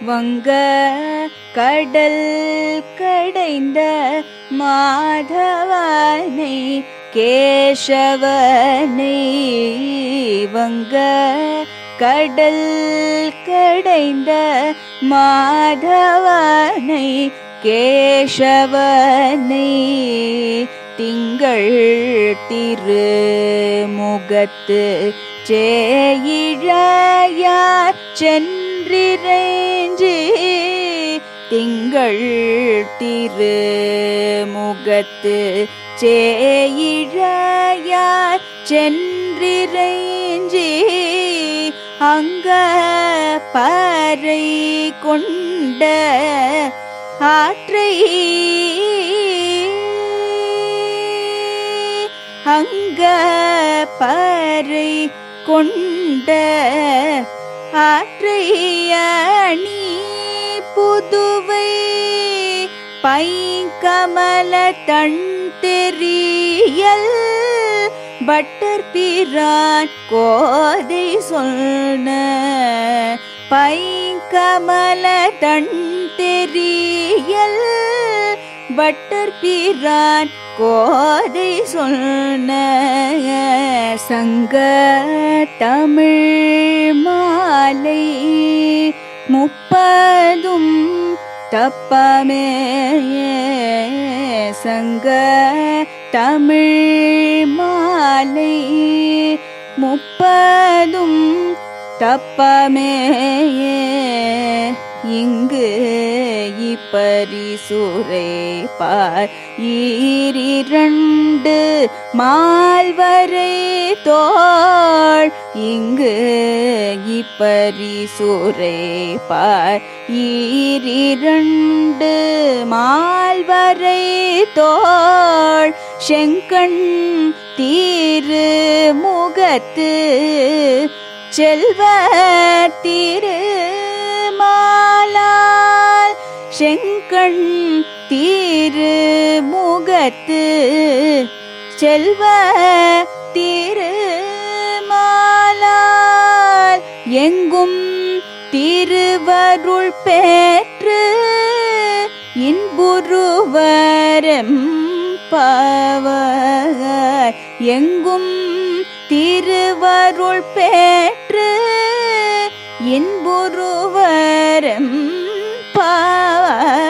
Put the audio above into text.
வங்க கடல் கடைந்த மாதவனை கேசவனை வங்க கடல் கடைந்த மாதவனை கேசவனை திங்கள் திரு முகத்து சேயிழையார் சென்றிறைஞ்சி திங்கள் திரு முகத்து சேயிழையார் சென்றிறைஞ்சி அங்க பறை கொண்ட ஆற்றை அங்க பறை கொண்ட ஆற்றை அணி புதுவை பைங்கமல தன் தெரியல் பட்டர் பிரான் கோதை சொன்ன பைங்கமல தன் தெரியல் பட்டர் பிரான் கோதை சொன்ன சங்க தமிழ் மாலை முப்பதும் தப்பமே. சங்க தமிழ் மாலை முப்பதும் தப்பமே. இங்கு இப்பரிசுரை பார் ஈரிரண்டு மால்வரை தோள் இங்கு இப்பரிசுரை பார் மால்வரை தோள் செங்கண் தீரு முகத்து செல்வ திரு மாலால் செங்கண் தீரு முகத்து செல்வ எங்கும் திருவருள் பெற்று இன்புருவரம் பவர் எங்கும் திருவருள் பெற்று இன்புருவரம் பவர்